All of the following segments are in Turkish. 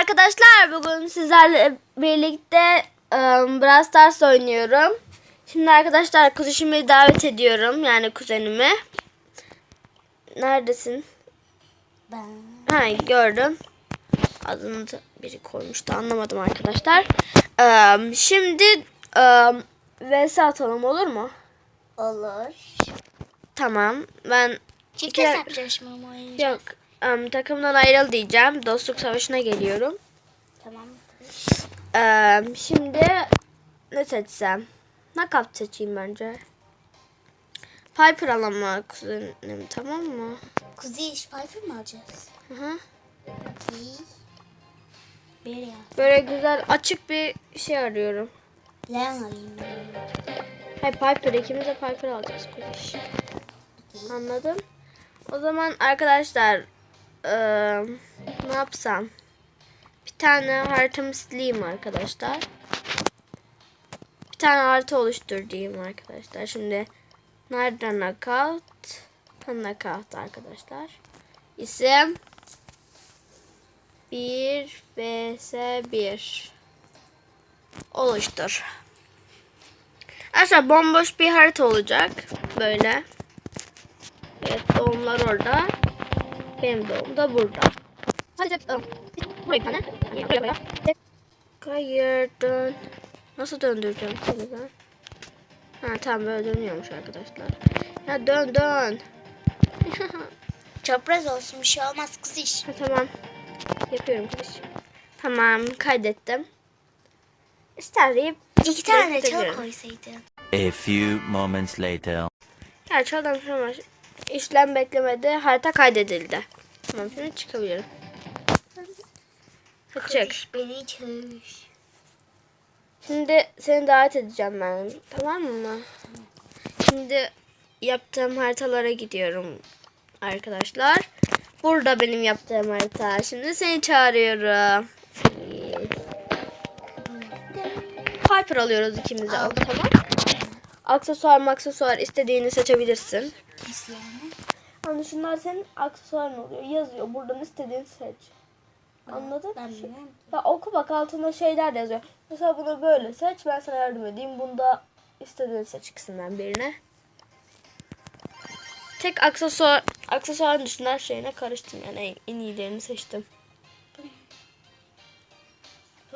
arkadaşlar. Bugün sizlerle birlikte um, Brawl Stars oynuyorum. Şimdi arkadaşlar kuzenimi davet ediyorum. Yani kuzenimi. Neredesin? Ben. Ha gördüm. Adını da biri koymuştu anlamadım arkadaşlar. Um, şimdi um, vs atalım olur mu? Olur. Tamam. Ben Çift İki- yarışmamı oynayacağız. yok um, takımdan ayrıl diyeceğim. Dostluk savaşına geliyorum. Tamam. Ee, şimdi ne seçsem? Nakap seçeyim bence. Piper alama kuzenim tamam mı? Kuzey iş Piper mı alacağız? Hı hı. İyi. Ya. Böyle güzel açık bir şey arıyorum. Leon alayım. Hayır Piper ikimiz de Piper alacağız kuzeş. Anladım. O zaman arkadaşlar eee, ne yapsam? Bir tane haritamı sileyim arkadaşlar. Bir tane harita oluştur diyeyim arkadaşlar. Şimdi nereden knockout? Knockout arkadaşlar. İsim 1 vs 1 oluştur. Arkadaşlar bomboş bir harita olacak. Böyle. Evet doğumlar orada. Benim doğum da burada. Hadi buraya bir tane. Buraya buraya. Dön. Nasıl döndüreceğim seni ben? Ha tamam böyle dönüyormuş arkadaşlar. Ya dön dön. Çapraz olsun bir şey olmaz kız iş. ha, tamam. Yapıyorum kardeşim. Tamam kaydettim. İsterleyip İki tane çal koysaydın. A few moments later. Gerçi adam sonra işlem beklemedi. Harita kaydedildi. Tamam şimdi çıkabilirim. Çık. Beni çağır. Şimdi seni davet edeceğim ben. Tamam mı? Şimdi yaptığım haritalara gidiyorum arkadaşlar. Burada benim yaptığım harita. Şimdi seni çağırıyorum. Piper alıyoruz ikimiz de. Aldım. Tamam. Aksesuar maksesuar istediğini seçebilirsin. Nasıl yani? Hani şunlar senin aksesuarın oluyor. Yazıyor. Buradan istediğini seç. Anladın? Ben bilmiyorum. Ya oku bak altında şeyler yazıyor. Mesela bunu böyle seç ben sana yardım edeyim. Bunda istediğini seç ikisinden birine. Tek aksesuar, aksesuarın dışında her şeyine karıştım yani en, en iyilerini seçtim.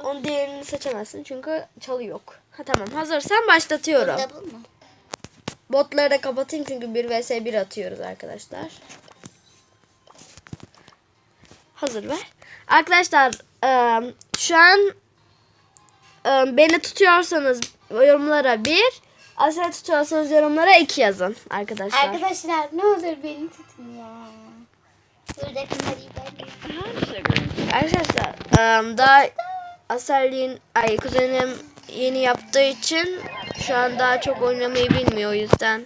Onun diğerini seçemezsin çünkü çalı yok. Ha tamam hazırsan başlatıyorum. Burada bu mu? Botları da kapatayım çünkü 1 vs 1 atıyoruz arkadaşlar. Hazır ver. Arkadaşlar eee, şu an eee, beni tutuyorsanız yorumlara 1, Asya tutuyorsanız yorumlara 2 yazın arkadaşlar. Arkadaşlar ne olur beni tutun ya. Ben Arkadaşlar eee, daha Asel'in ay kuzenim yeni yaptığı için şu an daha çok oynamayı bilmiyor o yüzden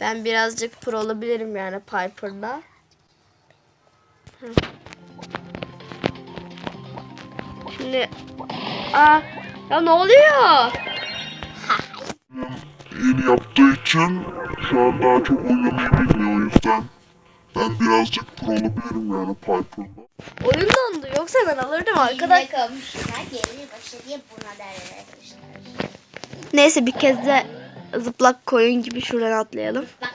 ben birazcık pro olabilirim yani Piper'da. Şimdi Aa ya ne oluyor? yeni yaptığı için şu an daha çok oynamayı bilmiyor o yüzden ben birazcık pro olabilirim yani Piper'da. Oyun dondu yoksa ben alırdım arkadaş. Yine komşular gelir başladı buna derler arkadaşlar. Neyse bir kez de zıplak koyun gibi şuradan atlayalım. Bak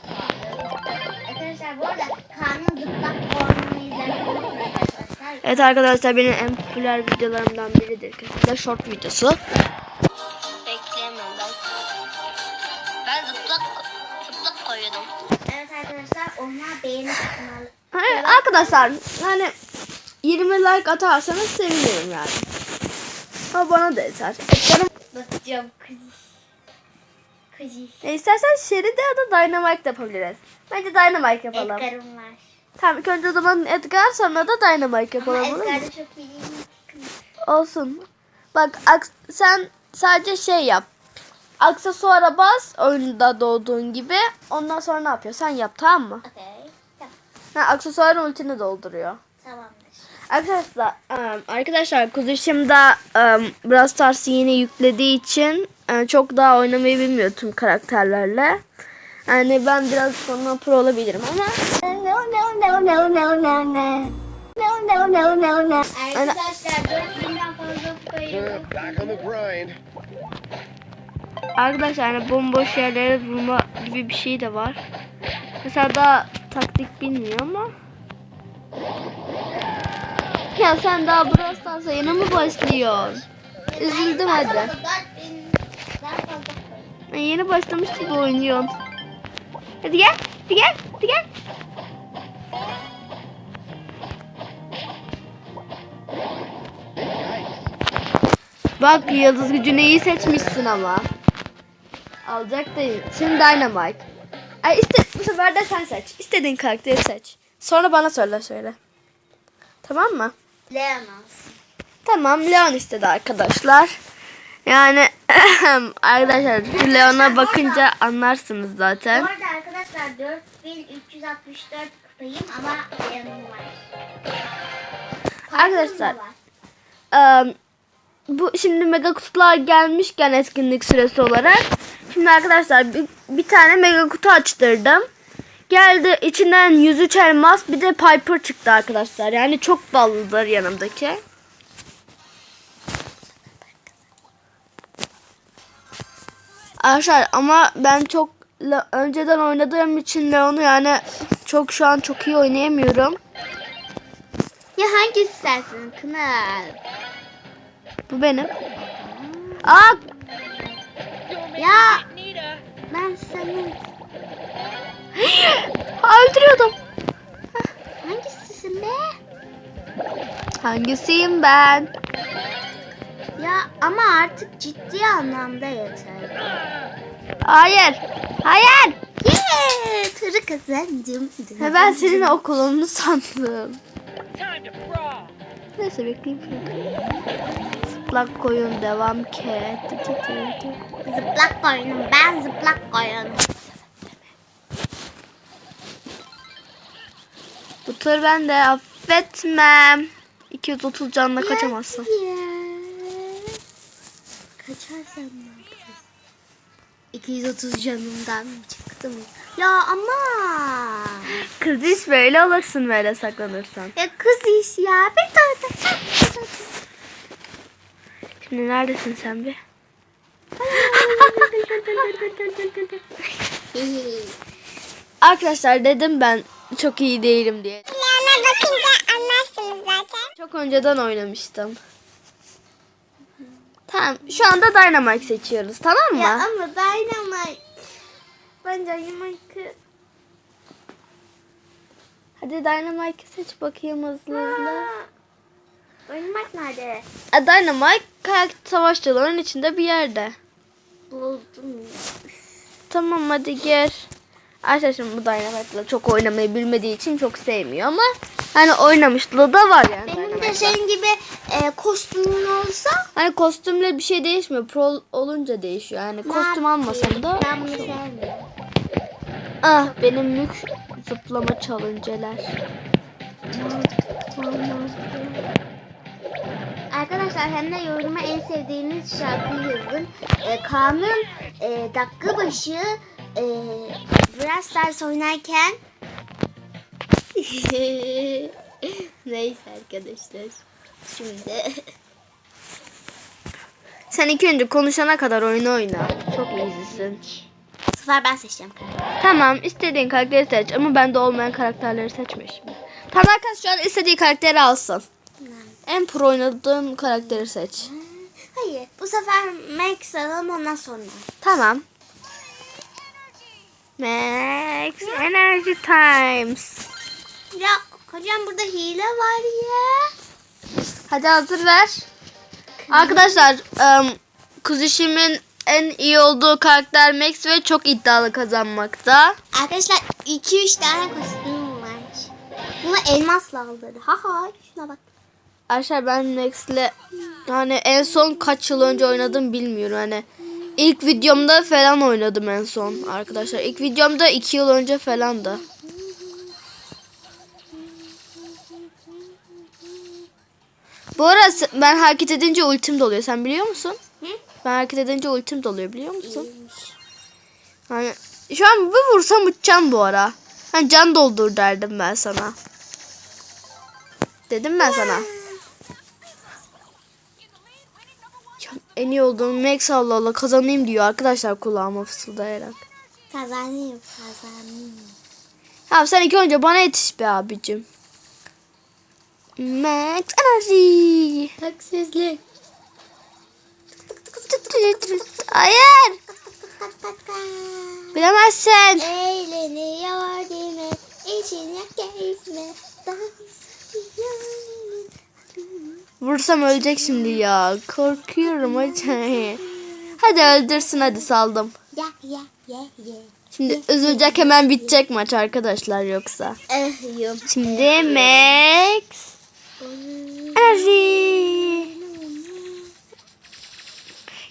Arkadaşlar bu arada Kaan'ın zıplak formunu izlemeyi unutmayın arkadaşlar. Evet arkadaşlar benim en popüler videolarımdan biridir. Kesinlikle short videosu. Onlar beğeni. Hayır, arkadaşlar hani 20 like atarsanız sevinirim yani. Ama bana da yeter. Ekranım, Bakacağım kız. Kız. e, istersen Sherry'de ya da Dynamite yapabiliriz. Bence Dynamite yapalım. Edgar'ım var. Tamam ilk önce o zaman Edgar sonra da Dynamite Ama yapalım mu? Edgar'da çok iyi. Olsun. Bak sen sadece şey yap. Aksesuara bas oyunda doğduğun gibi. Ondan sonra ne yapıyor? Sen yap tamam mı? Okey. Tamam. Ha, aksesuarın ultini dolduruyor. Tamamdır. Arkadaşlar, um, arkadaşlar kuzuşum da um, Brawl Stars'ı yeni yüklediği için e, çok daha oynamayı bilmiyor tüm karakterlerle. Yani ben biraz sonra pro olabilirim ama Arkadaşlar 4000'den fazla kupayı Arkadaşlar hani bomboş yerlere vurma gibi bir şey de var. Mesela daha taktik bilmiyor ama. Ya sen daha Stars'a yeni mi başlıyorsun? Üzüldüm hadi. 4000'den fazla kupayı. Ben yeni başlamış gibi oynuyorsun. Hadi gel. Hadi gel. Hadi gel. Bak yıldız gücünü iyi seçmişsin ama. Alacak değil. Şimdi Dynamite. Ay iste, bu sefer de sen seç. İstediğin karakteri seç. Sonra bana söyle söyle. Tamam mı? Leon alsın. Tamam Leon istedi arkadaşlar. Yani arkadaşlar Leon'a bakınca anlarsınız Bu zaten. arada arkadaşlar 4364 kupayım ama Leon'um var. Arkadaşlar. Eee, bu şimdi mega kutular gelmişken etkinlik süresi olarak. Şimdi arkadaşlar bir, bir tane mega kutu açtırdım. Geldi içinden 103 elmas bir de Piper çıktı arkadaşlar. Yani çok ballıdır yanımdaki. Arkadaşlar ama ben çok önceden oynadığım için Leon'u yani çok şu an çok iyi oynayamıyorum. Ya hangisi sensin Kınal? Bu benim. Aa Ya ben senin öldürüyordum. hangisisin be? Hangisiyim ben? Ya ama artık ciddi anlamda yeter. Hayır. Hayır. Yeah, tırı kazandım. Ha, ben senin okulunu sandım. Neyse bekleyeyim. Zıplak koyun devam ke. Zıplak koyunum ben zıplak koyunum. Bu tır ben de affetmem. 230 canla kaçamazsın. Ya. Kaçarsan ne yaparız? 230 canımdan çıktım. Ya ama. Kız iş böyle olursun böyle saklanırsan. Ya kız iş ya. Bir tane Şimdi neredesin sen bir? Arkadaşlar dedim ben çok iyi değilim diye. Yana bakınca anlarsınız zaten. Çok önceden oynamıştım. Tamam şu anda Dynamite seçiyoruz tamam mı? Ya ama Dynamite. Ben Dynamite'ı... Hadi Dynamite'ı seç bakayım hızlı hızlı. Dynamite nerede? E, Dynamite kayak savaşçıların içinde bir yerde. Buldum. Tamam hadi gir. Şimdi bu Dynamite'la çok oynamayı bilmediği için çok sevmiyor ama hani oynamışlığı da var yani. Benim de senin gibi e, kostümün olsa Hani kostümle bir şey değişmiyor. Pro olunca değişiyor. Yani kostüm almasam da. ben bunu sevmiyorum. Ah benim mük zıplama challenge'ler. Arkadaşlar hem de yoruma en sevdiğiniz şarkıyı yazın. E, Kaan'ın e, dakika başı e, Brawl Stars oynarken Neyse arkadaşlar. şimdi Sen ilk önce konuşana kadar oyunu oyna. Çok iyisin. bu sefer ben seçeceğim karakteri. Tamam istediğin karakteri seç ama bende olmayan karakterleri seçme şimdi. Tamam arkadaş şu an istediği karakteri alsın. En pro oynadığın karakteri seç. Hayır bu sefer Max alalım ondan sonra. Tamam. Max Energy Times. Ya hocam burada hile var ya. Hadi hazır ver. Arkadaşlar ım, Kuzuşim'in en iyi olduğu karakter Max ve çok iddialı kazanmakta. Arkadaşlar 2-3 tane kostümüm var. Bunu elmasla aldırdı. Ha ha şuna bak. Arkadaşlar ben Max'le hani en son kaç yıl önce oynadım bilmiyorum hani. ilk videomda falan oynadım en son arkadaşlar. İlk videomda 2 yıl önce falandı. Bu arada ben hareket edince ultim doluyor. Sen biliyor musun? Hı? Ben hareket edince ultim doluyor biliyor musun? Hani şu an bir vursam uçacağım bu ara. Hani can doldur derdim ben sana. Dedim ben sana. Ya, en iyi olduğum Max Allah Allah kazanayım diyor arkadaşlar kulağıma fısıldayarak. Kazanayım kazanayım. Ya sen ilk önce bana yetiş be abicim. Max enerji. Haksızlık. Hayır. Bilemezsin. Eğleniyor değil mi? İçine keyif mi? Dans ediyor. Vursam ölecek şimdi ya. Korkuyorum hocam. Hadi öldürsün hadi saldım. Şimdi üzülecek hemen bitecek maç arkadaşlar yoksa. Eh. Şimdi Max. Enerji.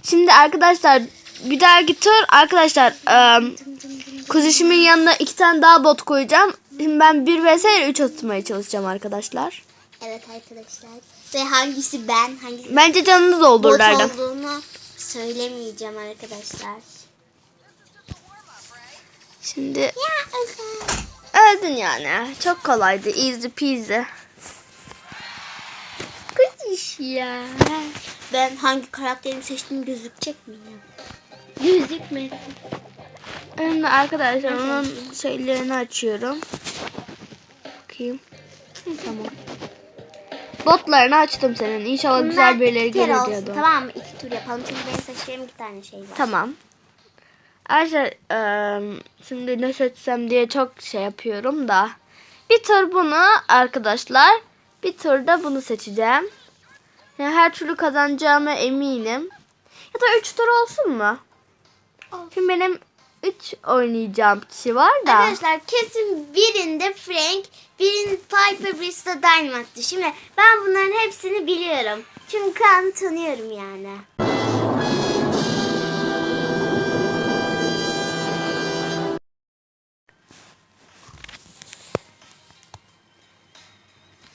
Şimdi arkadaşlar bir dahaki tur arkadaşlar ım, kuzuşumun yanına iki tane daha bot koyacağım. Şimdi ben 1 vs 3 atmaya çalışacağım arkadaşlar. Evet arkadaşlar. Ve hangisi ben, hangisi Bence canınız bot doldurlardı. olduğunu söylemeyeceğim arkadaşlar. Şimdi Ya özel. öldün yani. Çok kolaydı. Easy peasy. Kuzuş ya. Ben hangi karakterimi seçtiğim gözükecek mi ya? Gözükmesin. Şimdi arkadaşlar onun şeylerini açıyorum. Bakayım. Tamam. Botlarını açtım senin. İnşallah güzel birileri gelir diyordum. Tamam mı? İki tur yapalım çünkü benim seçeceğim iki tane şey var. Tamam. Arkadaşlar eee, şimdi ne seçsem diye çok şey yapıyorum da. Bir tur bunu arkadaşlar. Bir tur da bunu seçeceğim. Yani her türlü kazanacağıma eminim. Ya da üç tur olsun mu? Olsun. Şimdi benim üç oynayacağım kişi var da. Arkadaşlar kesin birinde Frank, birinde Piper, birisi de Dynamite'dı. Şimdi ben bunların hepsini biliyorum. Çünkü Kaan'ı tanıyorum yani.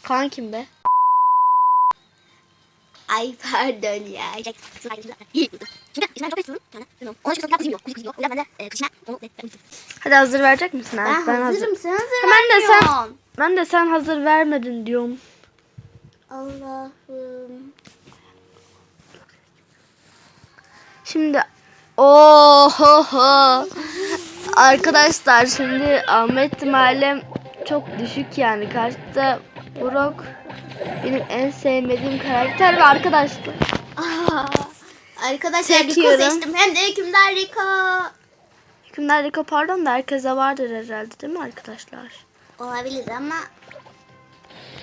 Kaan kim be? Ay pardon ya. Ben ben Hadi hazır verecek misin? Ben, Evet, hazırım. Sen hazır Hemen de sen-. Ben de sen hazır vermedin diyorum. Allah'ım. Şimdi oho arkadaşlar şimdi Ahmet ihtimalim çok düşük yani karşıda Burak benim en sevmediğim karakter ve arkadaşlar. Aa, Arkadaşlar Rico Çekiyorum. seçtim. Hem de hükümdar Rico. Hükümdar Rico pardon da herkese vardır herhalde değil mi arkadaşlar? Olabilir ama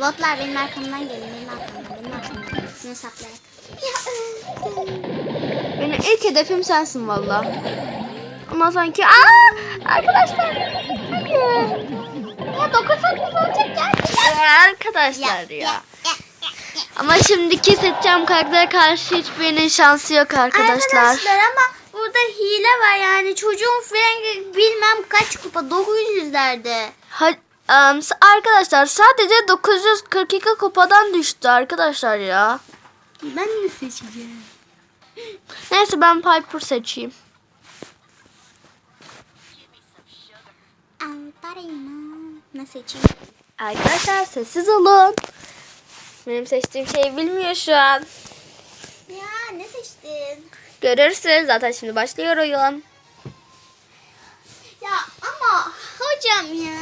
Botlar benim arkamdan gelin. Benim arkamdan. Benim arkamdan. Şunu saplayak. Benim ilk hedefim sensin valla. Ama sanki aa arkadaşlar hayır. Ya dokunsak mı olacak? Ya arkadaşlar ya. Ama şimdiki seçeceğim karaktere karşı hiçbirinin şansı yok arkadaşlar. Arkadaşlar ama burada hile var yani. Çocuğun Frank bilmem kaç kupa 900'lerde. Ha, s- arkadaşlar sadece 942 kupadan düştü arkadaşlar ya. Ben ne seçeceğim? Neyse ben Piper seçeyim. Ne seçeyim? Arkadaşlar sessiz olun. Benim seçtiğim şeyi bilmiyor şu an. Ya ne seçtin? Görürsün zaten şimdi başlıyor oyun. Ya ama hocam ya.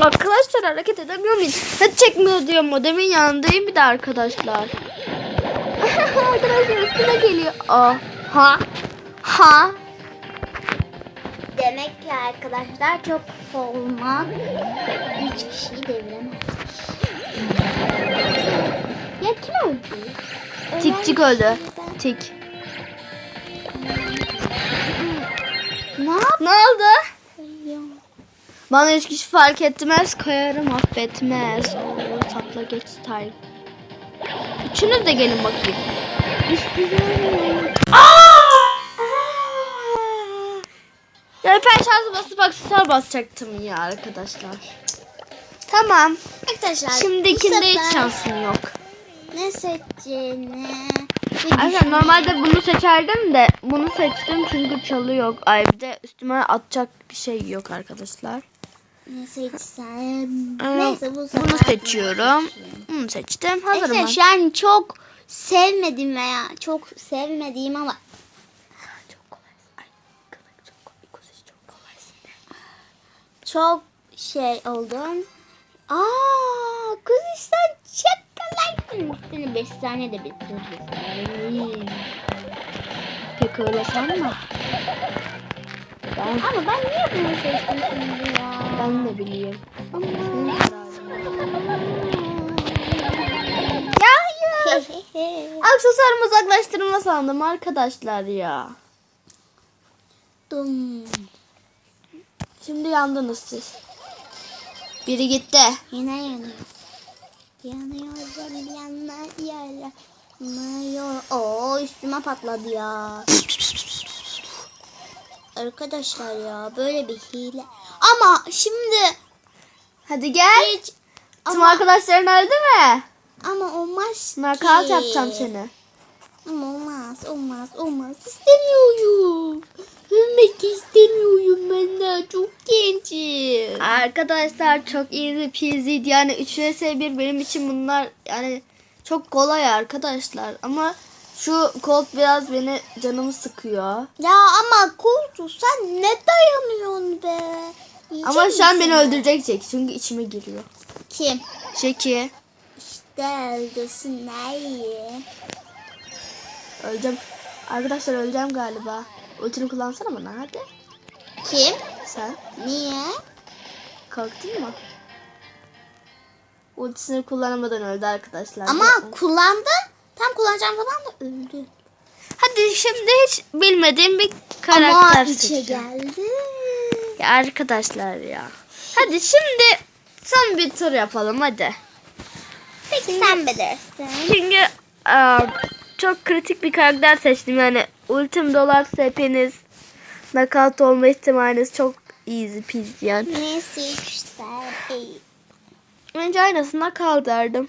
Arkadaşlar hareket edemiyor muyum? Hadi çekmiyor diyor modemin yanındayım bir de arkadaşlar. arkadaşlar üstüne geliyor. Aa, ha ha Demek ki arkadaşlar çok olmak üç kişiyi deviremez. Ya kim öldü? tik tik öldü. Tik. Ne? Ne oldu? Bana üç kişi fark etmez, kayarım affetmez. Oo, sakla geç style. Üçünüz de gelin bakayım. Ya ben şarjı basıp aksesuar basacaktım ya arkadaşlar. Tamam. Arkadaşlar Şimdi bu ikinde hiç şansım yok. Ne seçeceğini Arkadaşlar normalde bunu seçerdim de bunu seçtim çünkü çalı yok. Ay bir de üstüme atacak bir şey yok arkadaşlar. Ne seçsem? Aa, Neyse bu sefer Bunu seçiyorum. Bunu seçtim. Hazırım Neyse ben. an çok sevmedim veya çok sevmediğim ama Çok kolay. Ay, kızım çok kolay. Kuzey çok kolaysın. çok şey oldum. Aa, kız sen çok kolaysın. Seni 5 saniyede bitiririz. Pek öyle sanma. Ben, Ama ben niye bunu seçtim şimdi ya? ben de bileyim. Ya hayır. Aksesuarımı uzaklaştırma sandım arkadaşlar ya. Dum. Şimdi yandınız siz. Biri gitti. Yine yanıyor. Yanıyor yanıyor yanıyor. Oo üstüme patladı ya. Arkadaşlar ya böyle bir hile. Ama şimdi Hadi gel. hiç Tüm ama, arkadaşların öldü mü? ama olmaz ki. Nakavt yapacağım seni. Ama olmaz olmaz olmaz. İstemiyorum. Ölmek istemiyorum ben daha çok gençim. Arkadaşlar çok easy peasy yani 3 vs 1 benim için bunlar yani çok kolay arkadaşlar ama şu Colt biraz beni canımı sıkıyor. Ya ama Kultu sen ne dayanıyorsun be? Yiyecek Ama şu an beni öldürecek Jack çünkü içime giriyor. Kim? Jackie İşte öldürsünler iyi. öleceğim. Arkadaşlar öleceğim galiba. Ultini kullansana bana hadi. Kim? Sen Niye? kalktın mı? Ultisini kullanamadan öldü arkadaşlar. Ama kullandın. Kullanacağım zaman da öldü. Hadi şimdi hiç bilmediğim bir Ama karakter içe seçeceğim. geldi. Ya arkadaşlar ya. Hadi şimdi son bir tur yapalım hadi. Peki sen bilirsin. Çünkü aa, çok kritik bir karakter seçtim yani ultim dolarsa hepiniz knockout olma ihtimaliniz çok easy peasy yani. Ne seçsen iyi. Önce aynısında kal derdim.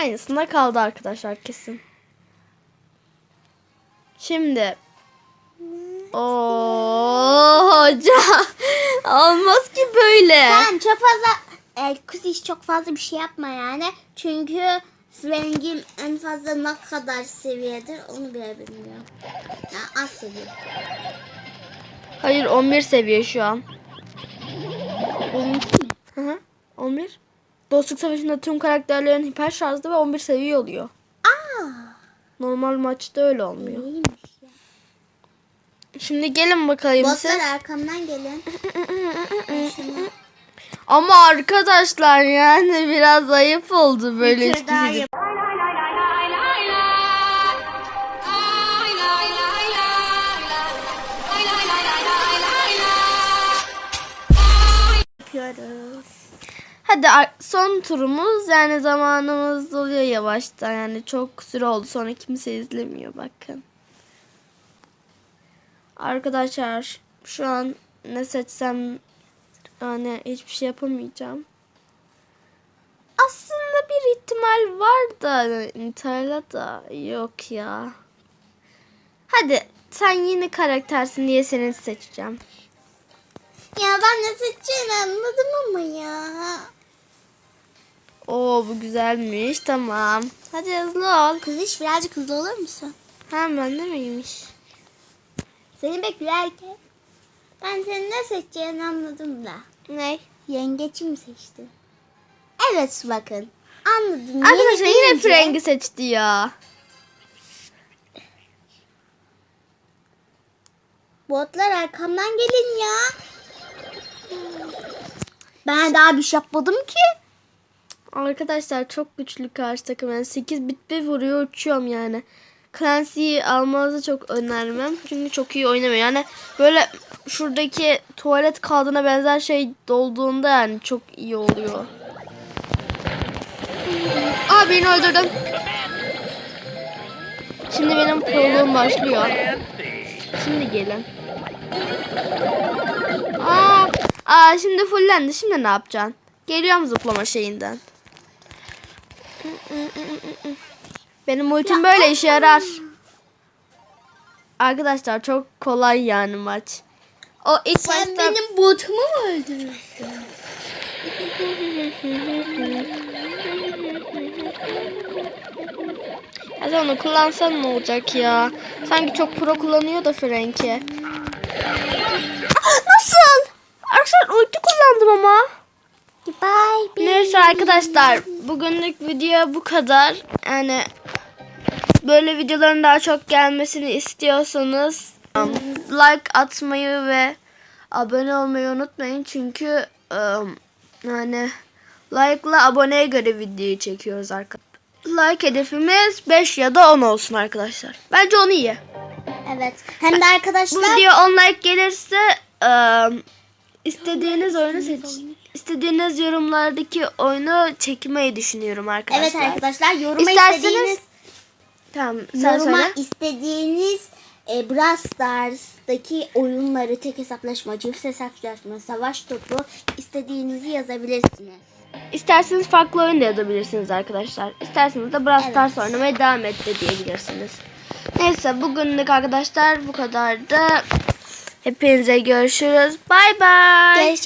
Aynısında kaldı arkadaşlar kesin. Şimdi Oo hoca olmaz ki böyle. Sen çok fazla e, kız hiç çok fazla bir şey yapma yani. Çünkü rengin en fazla ne kadar seviyedir onu bile bilmiyorum. Yani az seviye. Hayır 11 seviye şu an. Benimki mi? Hı hı. 11. Dostluk savaşında tüm karakterlerin hiper şarjlı ve 11 seviye oluyor. Aa, Normal maçta öyle olmuyor. iyiymiş ya. Şimdi gelin bakayım siz. Botlar arkamdan gelin. Ama arkadaşlar yani biraz ayıp oldu böyle bir üç tur daha kişilik. Hadi son turumuz yani zamanımız doluyor yavaştan yani çok süre oldu sonra kimse izlemiyor bakın. Arkadaşlar şu an ne seçsem yani hiçbir şey yapamayacağım. Aslında bir ihtimal var da Nita'yla da yok ya. Hadi sen yeni karaktersin diye seni seçeceğim. Ya ben ne seçeceğini anladım ama ya. Oo bu güzelmiş tamam. Hadi hızlı ol. Kız hiç birazcık hızlı olur musun? Hemen de miymiş? Seni beklerken ben senin ne seçeceğini anladım da. Ne? Yengeçi mi seçti? Evet bakın. Anladım. Arkadaşlar yine bilince- frengi seçti ya. Botlar arkamdan gelin ya. Ben daha bir şey yapmadım ki. Arkadaşlar çok güçlü karşı takım. Yani 8 bit bir vuruyor uçuyorum yani. Clancy'yi almanızı çok önermem. Çünkü çok iyi oynamıyor. Yani böyle şuradaki tuvalet kağıdına benzer şey dolduğunda yani çok iyi oluyor. Aa birini öldürdüm. Şimdi benim proluğum başlıyor. Şimdi gelin. Aa, aa şimdi fullendi. Şimdi ne yapacaksın? Geliyorum zıplama şeyinden. Benim ultim böyle işe yarar. Arkadaşlar çok kolay yani maç. O ilk Sen başta... benim botumu mu öldürürsün? Sen onu kullansan ne olacak ya? Sanki çok pro kullanıyor da Frank'i. Nasıl? Arkadaşlar ulti kullandım ama. Bye. Neyse arkadaşlar bugünlük video bu kadar. Yani böyle videoların daha çok gelmesini istiyorsanız um, like atmayı ve abone olmayı unutmayın. Çünkü um, yani like'la aboneye göre videoyu çekiyoruz arkadaşlar. Like hedefimiz 5 ya da 10 olsun arkadaşlar. Bence onu iyi. Evet. Hem de Bu arkadaşlar video 10 like gelirse um, istediğiniz oyunu seç. İstediğiniz yorumlardaki oyunu çekmeyi düşünüyorum arkadaşlar. Evet arkadaşlar yoruma İsterseniz- istediğiniz Tamam sen yoruma söyle. istediğiniz e, Brawl Stars'taki oyunları tek hesaplaşma, çift hesaplaşma, savaş topu istediğinizi yazabilirsiniz. İsterseniz farklı oyun da yazabilirsiniz arkadaşlar. İsterseniz de Brawl Evet. Stars oynamaya devam et de diyebilirsiniz. Neyse bugünlük arkadaşlar bu kadardı. Hepinize görüşürüz. Bay bay.